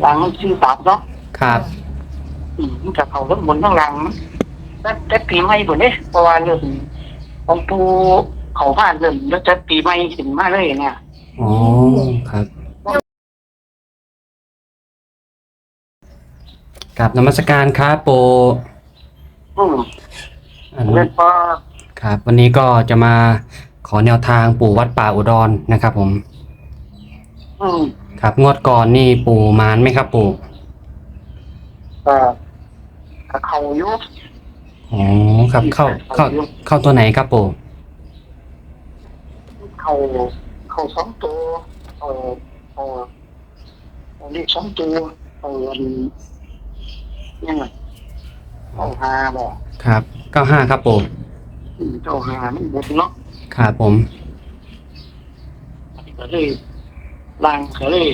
หลังสี่สามเนาะครับ อืมมันจะเขาทั้งบนทั้งหลังแต่แต่ปีใหม่บนนี้เพราะว่าเรื่องของปูเขาบ้านเริ่มแล้วจะปีใหม่ถึงมาเลยเนี่ยอ๋อ ครับ กับนมัสการครับปูอืมอันแล้วก็ครับ วันนี้ก็จะมาขอแนวทางปู่วัดป่าอุดรนะครับผม อืม ครับ งวดก่อนนี่ปู่มานไหมครับปู่ก็ก็เขาอยุอ๋อครับ เข้าเข้าเข้าตัวไหนครับปู่เขาเขาสองตัวเอาเอาเอาเลขสองตัวเอาอันยังไงเอาหาบอกครับเก้าห้าครับปู่อืมเอาหามันบดเนาะครับผม ก็เลย ลางก็เลย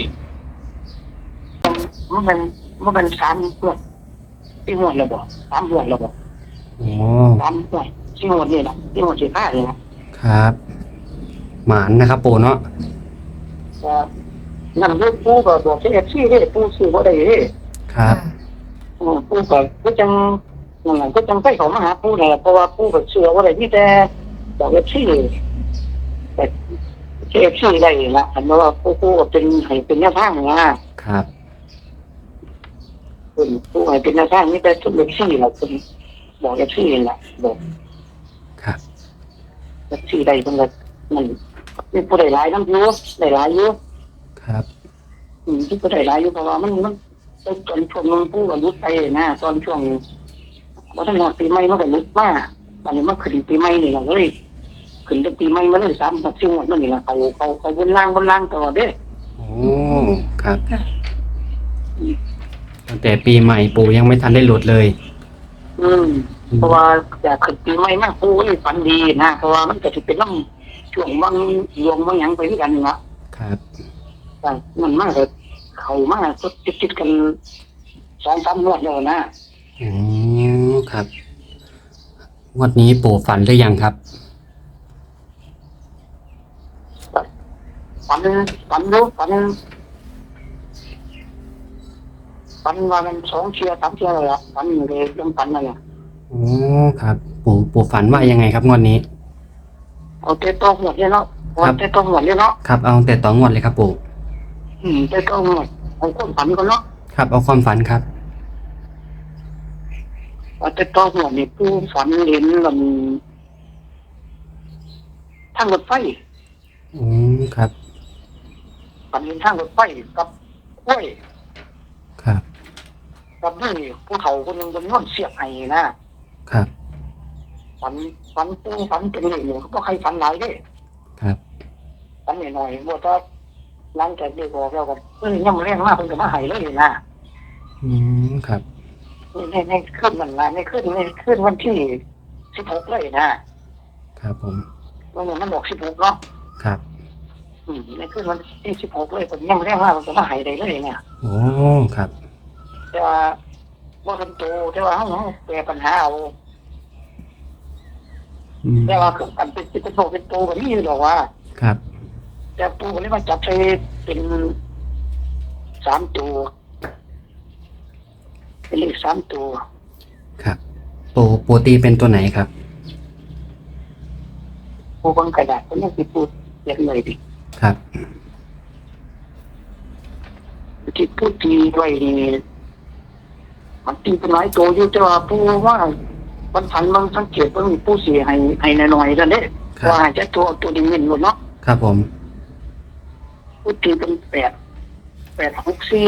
มันเป็นมันเป็นสามเพื่อนที่หัวเราบอกสามเพื่อนเราบอกอ๋อสามเพื่อนที่หัวนี่แหละที่หัวสีผ้าเลยนะครับ หมานนะครับปู่เนาะก็นั่นเรื่องปูก็บอกเอฟซีเด้ปูซื้อบ่ได้เด้ครับอืมปูก็ก็จังนั่นแหละก็จังไปเขามาหาปูนี่นแหละเพราะว่าปูก็เชื่อว่าได้ที่แต่บอกเอฟซีแต่ เอฟซีได้ละอันนั้นว่าปูปูก็เป็นให้เป็นแนวทางนะครับเป็นปูให้เป็นแนวทางนี่แต่ทุกเอฟซีละเป็นบอกเอฟซีละบอกครับเอฟซีได้เพิ่นก็มันมีผู้ใดหลายน้ำอยู่ได้หลายอยู่ครับอืมที่ผู้ใดหลายอยู่เพราะว่ามันมันตอนช่วงนึงปูก็ยุดไปนะตอนช่วงวัฒนธรรมปีใหม่มันก็ยุดมากตอนนี้มันขึ้นปีใหม่นี่เราก็เลย ขึ้นแต่ปีใหม่มาเลยสามสิบสี่วันนี่แหละเขาเขาเขาบนล่างบนล่างตลอดเด้โอ้ครับตั้งแต่ปีใหม่ปู่ยังไม่ทันได้หลุดเลย อืมเพราะว่าอยากขึ้นปีใหม่มากปูก็เลยฝันดีนะเพราะว่ามันก็จะเป็นน้ำช่วงบางรวงบางหยังไปด้วยกันนะครับแต่มันมากเลยเขามากก็ติดติดๆกันสองสามงวดแล้วนะอ๋อครับงวดนี้ปู่ฝันหรือยังครับ ฝันฝันรู้ฝันฝันว่ามันสองเชียร์สามเชียร์เลยอะฝันอยู่เลยเรื่องฝันอะไรอะอ๋อครับ ปู่ปู่ฝันว่ายังไงครับงวดนี้ เอาเตะต้หมดเลยเนาะครัเอาบเตะต้หมดเลยเนาะครับเอาแต่ต่องวดเลยครับปู่อืมเตะต้หมดเอาคนฝันก่อนเนาะครับ เอาความฝันครับเอาเตะต้หมดนี่ผู้ฝันเห็นมันทางรถไฟอืมครับ ฝันเห็นทางรถไฟกับกล้วยครับ กับนี่ผู้เฒ่าคนหนึงเป็นนอนเสียบไห้นะครับ ฝันฝันปูฝันเป็นเรื่องเขาบอกใครฝันหลายเด้ครับ ฝันหน่อยๆว่าถ้าหลังจากเด็กบอกแล้วก็เอ้ยยังแรงมากเพิ่นก็มาให้เลยนะอืมครับในในขึ้นมันนะในขึ้นในขึ้นวันที่สิบหกเลยนะครับผมวันนี้มันบอกสิบหกเนาะ ครับ อืมในขึ้นวันที่สิบหกเลยผมยังแรงมากมันก็มาให้ได้เลยเนี่ยโอ้ครับ แต่ว่าว่าเป็นโตแต่ว่าเขาแก้ปัญหาเอาอืมแต่ว่าคือกันเป็นเป็นโตเป็นโตแบบนี้หรอกว่า ครับ แต่ปูคนนี้มาจับใช้เป็นสามตัวเป็นเลขสามตัวครับ ปู่ปู่ตีเป็นตัวไหนครับ ปูบังกระดาษคนนี้คือปูเรียกเลยดิ ครับ ที่พูดทีไว้นี่มันตีเป็นหลายตัวอยู่แต่ว่าปูว่ามันพันมันสังเกตว่ามีผู้เสียให้ให้หน่อยๆนั่นเด้ครับ ว่าจะตัวตัวนี้เงินหมดเนาะครับผม พูดทีเป็นแปดแปดหกสี่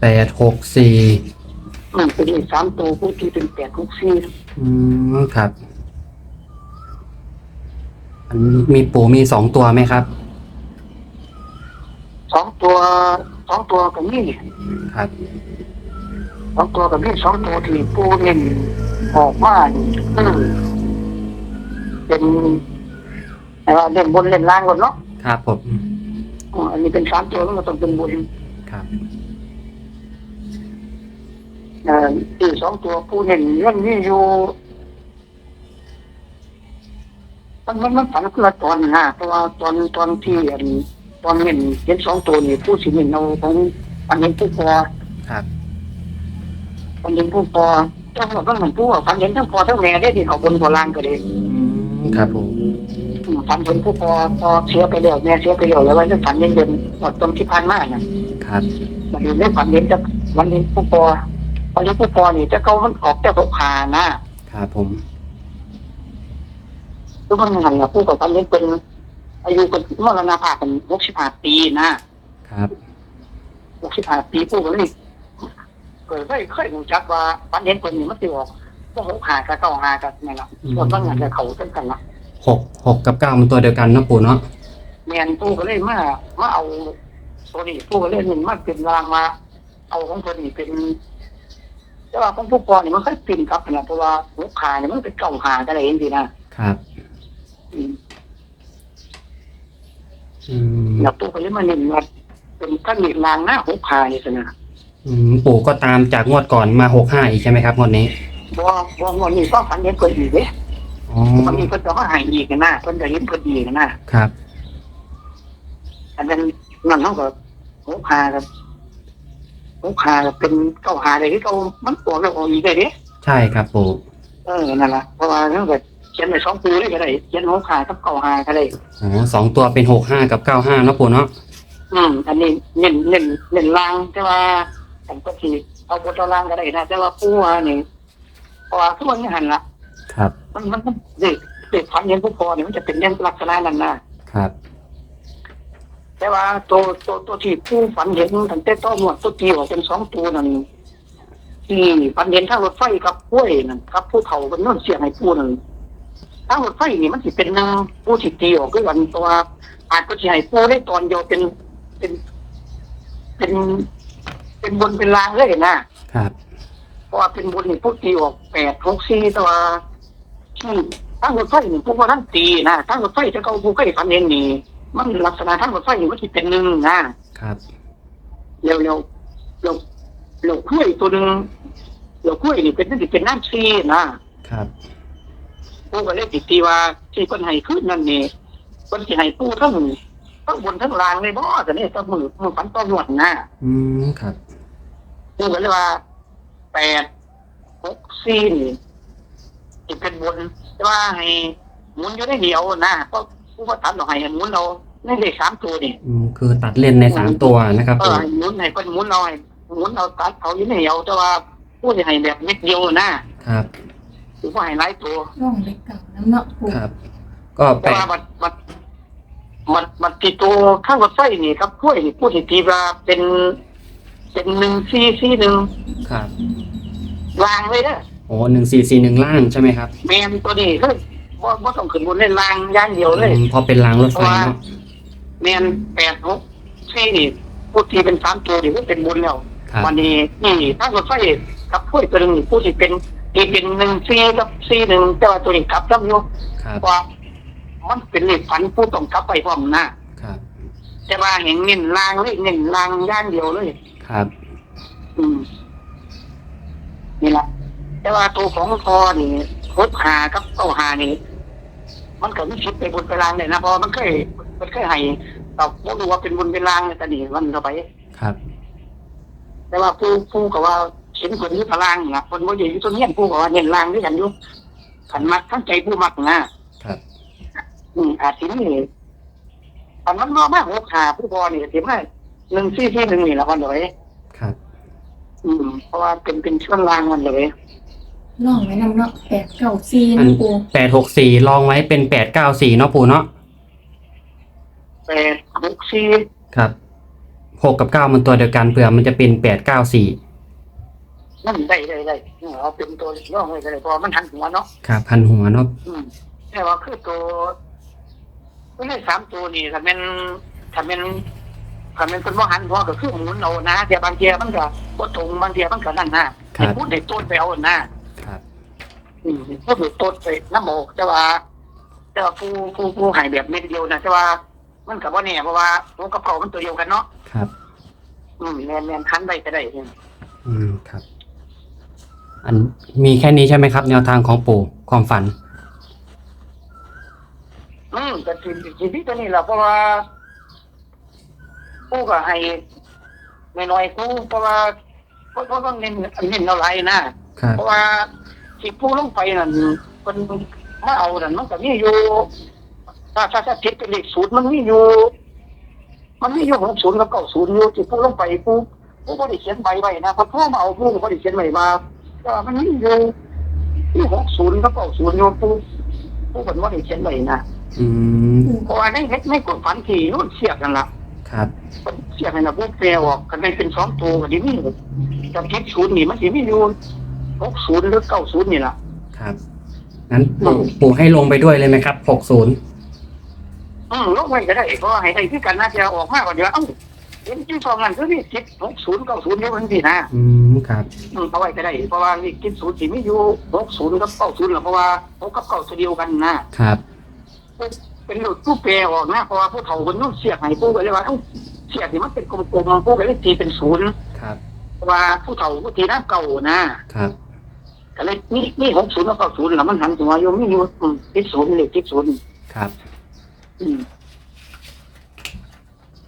แปดหกสี่มันเป็นเลขสามตัวพูดทีเป็นแปดหกสี่อืมครับ อันมีปู่มีสองตัวไหมครับ สองตัวสองตัวกับนี่ครับสองตัวกับนี่สองตัวที่ปูเงินออกมาคือเป็นอะไรว่าเล่นบนเล่นล่างก่อนเนาะครับผมอ๋ออันนี้เป็นสามตัวแล้วมันต้องเป็นบนครับเอ่อที่สองตัวผู้เห็นเรื่องนี้อยู่มันมันมันฝันคนละตอนนะเพราะว่าตอนตอนที่อัน ตอนเห็นเห็นสองตัวนี่ผู้สิเห็นเอาของขฝันเห็นผู้พอครับฝันเห็นผู้พอเจ้าบอกว่าเหมือนผู้ฝันเห็นทั้งพอทั้งแม่ได้ที่เขาบนโบราณก็เลยครับผมฝันเห็นผู้พอพอเสียไปแล้วแม่เสียไปแล้วแล้ววันนี้ฝันเย็นเย็นหมดตรงที่พันมากนะครับมันอยู่ในฝันเห็นจะวันเห็นผู้พอวันนี้ผู้พอนี่จะเขามันออกแต่หกขานะครับผมทุกคนหันกับผู้กับฝันเห็นเป็น อายุเป็นมรณภาพเป็นหกสิบห้าปีนะครับหกสิบห้าปีผู้ก็เลยเกิดไม่เคยรู้จักว่าฝันเห็นคนนี้มันติออกก็หกขากับเก้าขากับนี่แหละส่วนบางอย่างจะเขาเช่นกันนะหกหกกับเก้ามันตัวเดียวกันเนาะปู่เนาะแมนผู้ก็เลยมามาเอาตัวนี้ผู้ก็เลยมันมาเป็นรางมา เอาของตัวนี้เป็นแต่ว่าของผู้ปอนี่มันค่อยปิ่นกลับนะเพราะว่าหัวขาเนี่ยมันเป็นเก่าขากันเลยเองดีนะครับ อืม อืมแล้วผู้ก็เลยมาเน้นว่าเป็นขั้นหนีรางหน้าหัวขานี่สินะอืมปู่ก็ตามจากงวดก่อนมาหกห้าอีกใช่ไหมครับงวดนี้บ่บ่งวันนี้ก็ฝันเห็นคนอีกเด้อ๋อมันมีคนจะมาใหายอีกนะคนจะเห็นคนอีกนะครับ อันนั้นนั่นเขาก็หัวขากับหัวขากับเป็นเก่าขาเลยที่เขามันตัวแล้วออกอีกเลยเด้ ใช่ครับปู่เออ นั่นแหละเพราะว่าถ้าเกิดเขียนในสองปีได้ก็ได้เขียนหัวขากับเก่าหาก็ได้อ๋อสองตัวเป็นหกห้ากับเก้าห้าเนาะปู่เนาะอืมอันนี้เน้นเน้นเน้นลางแต่ว่าผมก็ทีเอาบทเอาลางก็ได้นะแต่ว่าผู้ว่านี่เพราะว่าทุกวันนี้หันละครับ มันมันมันเด็กเด็กพันเย็นผู้พอเนี่ยมันจะเป็นเรื่องลักษณะนั้นนะครับ แต่ว่าตัวตัวตัวที่ผู้ฝันเห็นตั้งแต่ต้นหมดตัวตีออกเป็นสองตัวนั่นที่ฝันเห็นทางรถไฟกับกล้วยนั่นกับผู้เฒ่าเป็นโน่นเสียงให้ผู้นั่น ทางรถไฟนี่มันสิเป็นนางผู้ที่ตีออกคือวันตัว อาจก็จะให้ผู้ได้ตอนเดียวเป็นเป็นเป็นเป็นบนเป็นลางเลยนะครับ เพราะว่าเป็นบนนี่ผู้ตีออกแปดหกสี่ตัวที่ทางรถไฟนี่ผู้ว่าท่านตีนะทางรถไฟจะเขาผู้เคยฝันเห็นนี่ มันลักษณะทางรถไฟนี่มันสิเป็นหนึ่งนะครับ เร็วเร็วเร็วเร็วกล้วยตัวหนึ่งเร็วกล้วยนี่เป็นนั่นสิเป็นน้ำซีนะครับ ผู้ก็เลยติดตีว่าที่คนให้ขึ้นนั่นนี่คนที่ให้ผู้ทั้งทั้งบนทั้งล่างเลยบ่แต่นี่ต้องมือมือฝันต้องหนวดนะอืมครับผู้ก็เลยว่าแปดหกสี่นี่จะเป็นบนแต่ว่าให้หมุนอยู่ได้เดียวนะก็ผู้ว่าตัดเราให้หมุนเราในเลขสามตัวนี่อืมคือตัดเล่นในสามตัวนะครับเอปู่อให้หมุนให้คนหมุนเราให้หมุนเราตัดเขาอยู่ในเดียวแต่ว่าผู้จะให้แบบเม็ดเดียวนะ ครับ หรือว่าให้หลายตัวร่องเล็กเก่าน้ำเนาะปูครับ ก็แปแต่ดว่ามันมันมันมันตีตัวข้างรถไฟนี่ครับผู้ที่ผู้ที่ตีว่าเป็น เป็นหนึ่งซีซีหนึ่งครับวางเลยนะโอ้หนึ่งสี่สี่หนึ่งล่างใช่ไหมครับแมนตัวนี้เลยว่าว่าต้องขึ้นบนเล่นรางย่างเดียวเลย อืมพอเป็นรางรถไฟเนาะแมนแปดหกซีนี่ผู้ที่เป็นสามตัวนี่ก็เป็นบุญแล้ว ครับ วันนี้นี่ถ้ารถไฟกับผู้ตัวหนึ่งผู้ที่เป็น ที่เป็นหนึ่งซีกับซีหนึ่งแต่ว่าตัวนี้กลับจำอยู่ครับ ว่ามันเป็นเลขฝันผู้ต้องกลับไปพร้อมหน้าครับ แต่ว่าเห็นเงินลางเลยเงินลางย่างเดียวเลย ครับ อืมนี่แหละแต่ว่าตัวของพอนี่คดหากับเต้าหานี่ มันก็ไม่คิดไปบนไปลางเลยนะเพราะมันเคยมันเคยให้เราบอกดูว่าเป็นบนเป็นลางเลยแต่นี่มันเข้าไป ครับ แต่ว่าผู้ผู้ก็ว่า เห็นคนที่พลางนะคนว่าอยู่ตัวเนี้ยผู้ก็ว่าเน้นลางด้วยกันอยู่ขันมักทั้งใจผู้มักนะครับ อืมอาจสินี่ตอนมันมามากหัวขาผู้พอนี่สิมาหนึ่งซี่ที่หนึ่งนี่แหละวันเลย ครับ อืม เพราะว่าเป็นเป็นช่วงลางมันเลยร่องไว้น้ำเนาะแปดเก่าซีอันนะปูแปดหกสี่ลองไว้เป็นแปดเก้าสี่เนาะปู่เนาะ แปดหกสี่ครับหกกับเก้ามันตัวเดียวกันเผื่อมันจะเป็นแปดเก้าสี่ นั่นได้ได้ได้เอาเป็นตัวย่องเลยก็ได้เพราะมันหันหัวเนาะครับพันหัวเนาะอืมแต่ว่าคือตัวตัวเลขสามตัวนี่ถ้าเป็นถ้าเป็นถ้าเป็นคนว่าหันหัวก็คือหมุนเอานะแต่บางทีมันก็บ่ตรงบางทีมันก็นั่นนะครับพูดในต้นไปเอานะครับ อืมก็คือต้นไปน้ำโมกแต่ว่าแต่ว่าผู้ผู้ผู้ใหายแบบเม็ดเดียวนะแต่ว่า มันกับว่าเนี่ยเพราะว่าตัวกับเขามันตัวเดียวกันเนาะครับ อืมแมนแมนคันได้ก็ได้อืมครับ อันมีแค่นี้ใช่ไหมครับ แนวทางของปู่ความฝัน อืมก็สิสิที่ตัวนี้แหละเพราะว่าผู้ก็ให้น้อยๆกูเพราะว่าเพราะเพราะว่าเน้นเน้นเอาไรนะครับ เพราะว่าที่ผู้ลงไปนั่นมันมาเอานั่นมันก็มีอยู่ถ้าถ้าถ้าผิดเป็นเลขศูนย์มันมีอยู่ มันมีอยู่หกศูนย์กับเก้าศูนย์อยู่ที่ผู้ลงไปผู้ผู้ก็ได้เขียนใบไว้นะเพราะผู้มาเอาผู้ก็ได้เขียนใบมา ก็มันมีอยู่ที่หกศูนย์กับเก้าศูนย์อยู่ผู้ผู้คนว่าได้เขียนใบนะอืมเพราะว่าในในในกฎฝันที่นู่นเสียกกันละครับ เสียกกันนะพวกแปลออกกันได้เป็นสองตัวก็ดีมีกับทิศศูนย์นี่มันสิมีอยู่หกศูนย์หรือเก้าศูนย์นี่ล่ะ ครับงั้นปู่ปู่ให้ลงไปด้วยเลยไหมครับหกศูนย์อืมลงไว้ก็ได้เพราะว่าให้ได้คือกันน่าจะออกมากกว่าเดียวเอ้าเห็นที่สองนั่นคือนี่ทิศหกศูนย์เก้าศูนย์เดียวกันสินะอืม ครับอืมเอาไว้ก็ได้ เพราะว่านี่ทิศศูนย์สิมีอยู่หกศูนย์กับเก้าศูนย์ล่ะเพราะว่าหกกับเก้าตัวเดียวกันนะครับเป็นหลุดผู้แปลออกนะเพราะว่าผู้เฒ่าคนนู้นเสียกให้ผู้ก็เลยว่าเอ้าเสียกนี่มันเป็นกลมๆผู้ก็เลยตีเป็นศูนย์ครับเพราะว่าผู้เฒ่าผู้ทีน้าเก่านะครับก็เลยนี่นี่หกศูนย์กับเก้าศูนย์แล้วมันหันถึงว่าโยมมีอยู่อืมทิศศูนย์เลยทิศศูนย์ครับ อืม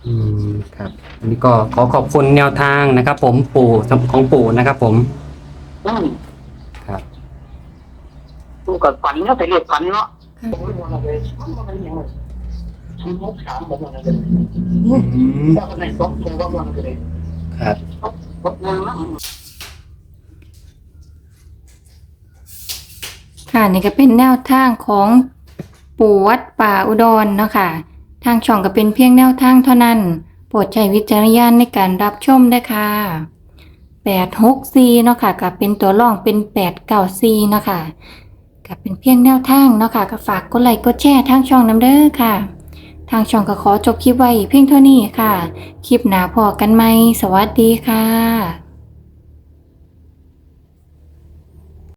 อืมครับอันนี้ก็ขอขอบคุณแนวทางนะครับ ผมปู่ของปู่นะครับ ผมอืมครับดูกับฝันเนาะแต่เรียกฝันเนาะผมไม่รู้อะไรเลยมันเป็นยังไงชุดมกสามผมอะไรเลยอืมแล้วก็ในสองตัวว่ามันเลยครับพบงานนะค่ะนี่ก็เป็นแนวทางของปู่วัดป่าอุดรเนาะค่ะ ทางช่องก็เป็นเพียงแนวทางเท่านั้น โปรดใช้วิจารณญาณในการรับชมด้วยค่ะ8 6 4เนาะค่ะก็เป็นตัวรองเป็น 8 9 4เนาะค่ะก็เป็นเพียงแนวทางเนาะค่ะก็ฝากกดไลค์กดแชร์ทางช่องน้ำเด้อค่ะ ทางช่องก็ขอจบคลิปไว้เพียงเท่านี้ค่ะ คลิปหน้าพอกันไหมสวัสดีค่ะ